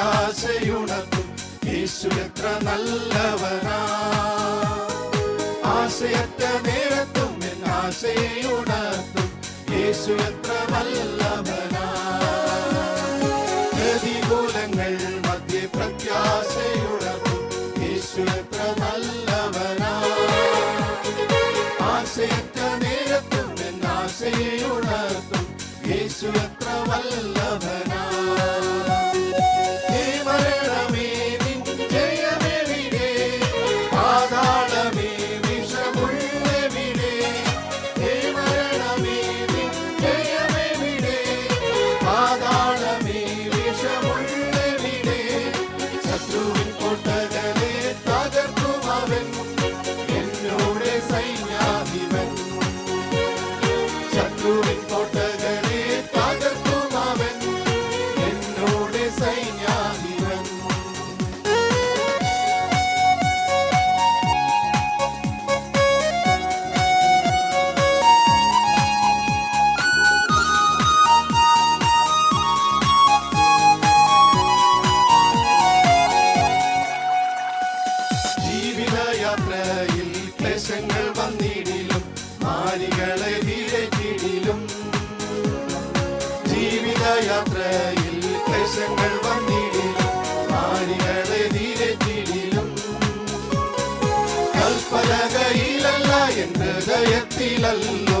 പ്രത്യാശയുണർത്തും യേശു എത്ര നല്ലവനാ. ആശയറ്റ നേരത്തും എൻ ആശയെ ഉണർത്തും യേശു എത്ര നല്ലവനാ പ്രതികൂലങ്ങൾ മധ്യ പ്രത്യാശയുണർത്തും. യേശു എത്ര നല്ലവനാ. ആശയറ്റ നേരത്തും എൻ ആശയെ ഉണർത്തും യേശു എത്ര വല്ലഭനാ ശത്രുവിൻ അവൻ സൈന്യാധിപൻ ജീവിതയാത്രയിൽ ക്ലേശങ്ങൾ വന്നിടിലും ജീവിതയാത്രയിൽ ക്ലേശങ്ങൾ വന്നിടിലും വിരറ്റിടിലും കൽപ്പലകയിലല്ല എൻ ഹൃദയത്തിലല്ലോ